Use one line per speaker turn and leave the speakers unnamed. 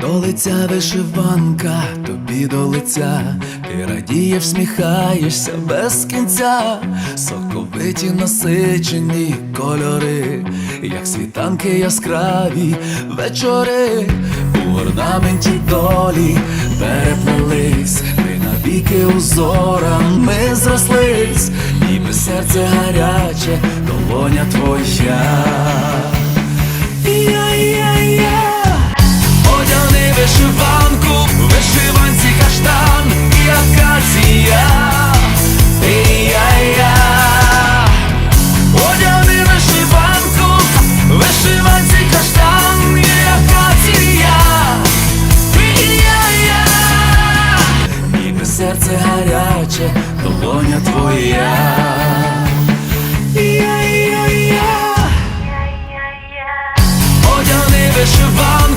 До лиця вишиванка, тобі до лиця, ти радієш, всміхаєшся без кінця, соковиті насичені кольори, як світанки яскраві вечори, у орнаменті долі переплелись, ми навіки узорами зрослись, ніби серце гаряче. серце гаряче, долоня твоя. Я, я, я. Одягни вишивану